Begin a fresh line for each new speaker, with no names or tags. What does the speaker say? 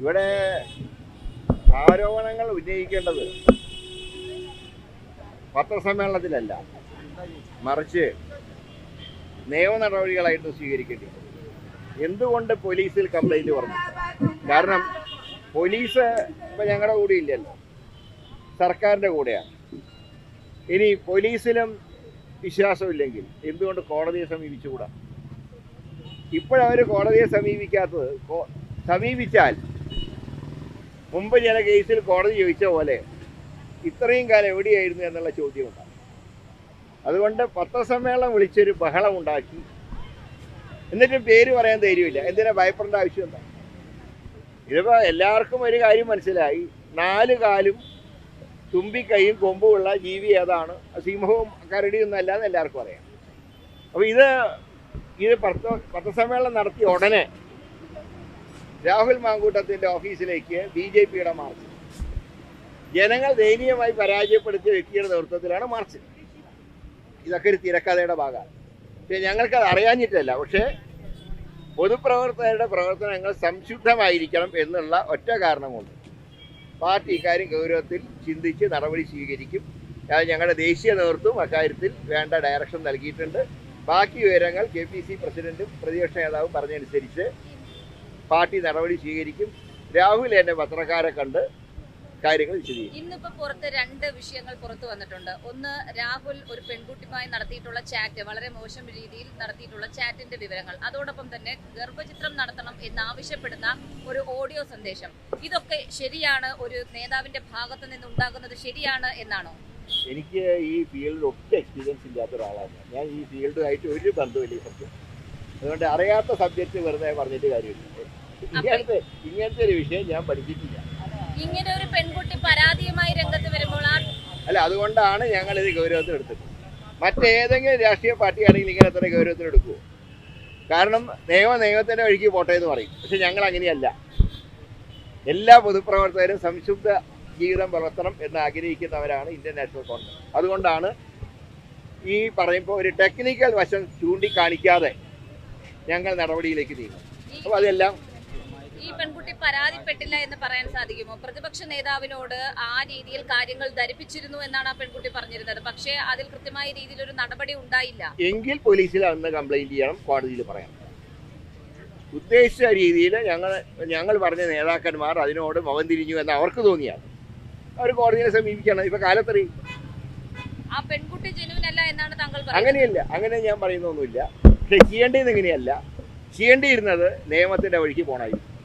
ഇവിടെ ആരോപണങ്ങൾ ഉന്നയിക്കേണ്ടത് പത്രസമ്മേളനത്തിലല്ല. മറിച്ച് നിയമ നടപടികളായിട്ട് സ്വീകരിക്കേണ്ടി. എന്തുകൊണ്ട് പോലീസിൽ കംപ്ലൈന്റ് പറഞ്ഞു കാരണം പോലീസ് ഇപ്പൊ ഞങ്ങളുടെ കൂടെ ഇല്ലല്ലോ. സർക്കാരിന്റെ കൂടെയാണ്. ഇനി പോലീസിലും വിശ്വാസമില്ലെങ്കിൽ എന്തുകൊണ്ട് കോടതിയെ സമീപിച്ചുകൂടാ? ഇപ്പോഴവർ കോടതിയെ സമീപിക്കാത്തത് സമീപിച്ചാൽ മുമ്പ് ചില കേസിൽ കോടതി ചോദിച്ച പോലെ ഇത്രയും കാലം എവിടെയായിരുന്നു എന്നുള്ള ചോദ്യമുണ്ടാകും അതുകൊണ്ട് പത്രസമ്മേളനം വിളിച്ചൊരു ബഹളം ഉണ്ടാക്കി. എന്നിട്ടും പേര് പറയാൻ ധൈര്യമില്ല. എന്തിനാ ഭയപ്പെടേണ്ട ആവശ്യം എന്താ ഇതിപ്പോ എല്ലാവർക്കും ഒരു കാര്യം മനസ്സിലായി. നാല് കാലും തുമ്പിക്കൈയും കൊമ്പുമുള്ള ജീവി ഏതാണ്? സിംഹവും കരടിയും എന്ന് എല്ലാവർക്കും അറിയാം. അപ്പോൾ ഇത് ഇത് പത്ര പത്രസമ്മേളനം നടത്തിയ ഉടനെ രാഹുൽ മാങ്കൂട്ടത്തിന്റെ ഓഫീസിലേക്ക് ബി ജെ പിയുടെ മാർച്ച്. ജനങ്ങൾ ദയനീയമായി പരാജയപ്പെടുത്തിയ വ്യക്തിയുടെ നേതൃത്വത്തിലാണ് മാർച്ച്. ഇതൊക്കെ ഒരു തിരക്കഥയുടെ ഭാഗമാണ്. പക്ഷേ ഞങ്ങൾക്കത് അറിയാഞ്ഞിട്ടല്ല. പക്ഷേ പൊതുപ്രവർത്തകരുടെ പ്രവർത്തനങ്ങൾ സംശുദ്ധമായിരിക്കണം എന്നുള്ള ഒറ്റ കാരണം കൊണ്ട് പാർട്ടി ഇക്കാര്യം ഗൗരവത്തിൽ ചിന്തിച്ച് നടപടി സ്വീകരിക്കും. അത് ഞങ്ങളുടെ ദേശീയ നേതൃത്വം അക്കാര്യത്തിൽ വേണ്ട ഡയറക്ഷൻ നൽകിയിട്ടുണ്ട്. ബാക്കി വിവരങ്ങൾ കെ പി സി പ്രസിഡന്റും പ്രതിപക്ഷ നേതാവും പറഞ്ഞതനുസരിച്ച് പാർട്ടി നടപടി സ്വീകരിക്കും. രാഹുൽ എന്നെ പത്രക്കാരെ കണ്ട് കാര്യങ്ങൾ വിശദീകരിക്കും.
ഇന്നിപ്പോ പുറത്ത് രണ്ട് വിഷയങ്ങൾ പുറത്തു വന്നിട്ടുണ്ട്. ഒന്ന് രാഹുൽ ഒരു പെൺകുട്ടിയുമായി നടത്തിയിട്ടുള്ള ചാറ്റ് വളരെ മോശം രീതിയിൽ നടത്തിയിട്ടുള്ള ചാറ്റിന്റെ വിവരങ്ങൾ. അതോടൊപ്പം തന്നെ ഗർഭചിത്രം നടത്തണം എന്നാവശ്യപ്പെടുന്ന ഒരു ഓഡിയോ സന്ദേശം. ഇതൊക്കെ ശരിയാണ്? ഒരു നേതാവിന്റെ ഭാഗത്ത് നിന്ന് ഉണ്ടാകുന്നത് ശരിയാണ് എന്നാണോ?
എനിക്ക് ഈ ഫീൽഡിൽ ഒട്ടും എക്സ്പീരിയൻസ് ഇല്ലാത്ത ഒരാളാണ് ഞാൻ. ഈ ഫീൽഡുമായിട്ട് ഒരു ബന്ധമില്ല സബ്ജക്ട് അതുകൊണ്ട് അറിയാത്ത സബ്ജക്റ്റ് വെറുതെ പറഞ്ഞിട്ട് കാര്യമില്ല. ഇങ്ങനത്തെ ഇങ്ങനത്തെ ഒരു വിഷയം ഞാൻ പഠിച്ചിട്ടില്ല.
ഇങ്ങനെ ഒരു പെൺകുട്ടി പരാതിയുമായി രംഗത്ത് വരുമ്പോൾ
അല്ല അതുകൊണ്ടാണ് ഞങ്ങൾ ഇത് ഗൗരവത്തിൽ എടുത്തത്. മറ്റേതെങ്കിലും രാഷ്ട്രീയ പാർട്ടിയാണെങ്കിൽ ഇങ്ങനെ അത്ര ഗൗരവത്തിൽ എടുക്കുമോ കാരണം നിയമ നിയമത്തിന്റെ വഴിക്ക് പോട്ടെ എന്ന് പറയും. പക്ഷെ ഞങ്ങൾ അങ്ങനെയല്ല. എല്ലാ പൊതുപ്രവർത്തകരും സംശുദ്ധ ജീവിതം പുലർത്തണം എന്ന് ആഗ്രഹിക്കുന്നവരാണ് ഇന്ത്യൻ നാഷണൽ കോൺഗ്രസ്. അതുകൊണ്ടാണ് ഈ പറയുമ്പോൾ ഒരു ടെക്നിക്കൽ വശം ചൂണ്ടിക്കാണിക്കാതെ ഞങ്ങൾ നടപടിയിലേക്ക് നീങ്ങും.
അപ്പൊ
അപ്പോൾ അതെല്ലാം
ഈ പെൺകുട്ടി പരാതിപ്പെട്ടില്ല എന്ന് പറയാൻ സാധിക്കുമോ? പ്രതിപക്ഷ നേതാവിനോട് ആ രീതിയിൽ കാര്യങ്ങൾ ധരിപ്പിച്ചിരുന്നു എന്നാണ് ആ പെൺകുട്ടി പറഞ്ഞിരുന്നത്. പക്ഷേ അതിൽ കൃത്യമായ രീതിയിൽ ഒരു നടപടി ഉണ്ടായില്ല.
എങ്കിൽ പോലീസിൽ അന്ന് കംപ്ലൈന്റ് ചെയ്യണം കോടതിയിൽ പറയാം. ഉദ്ദേശിച്ച രീതിയിൽ ഞങ്ങൾ ഞങ്ങൾ പറഞ്ഞ നേതാക്കന്മാർ അതിനോട് മുഖം തിരിഞ്ഞു എന്ന് അവർക്ക് തോന്നിയാൽ അവർ കോടതിയെ സമീപിക്കണം. ഇപ്പൊ കാലത്തറി
ആ പെൺകുട്ടി ജനുവിനല്ല എന്നാണ് താങ്കൾ
അങ്ങനെയല്ല. അങ്ങനെ ഞാൻ പറയുന്നൊന്നുമില്ല പക്ഷെ ചെയ്യേണ്ടത് ഇങ്ങനെയല്ല. ചെയ്യേണ്ടിയിരുന്നത് നിയമത്തിന്റെ വഴിക്ക് പോണായിരുന്നു